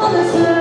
Anası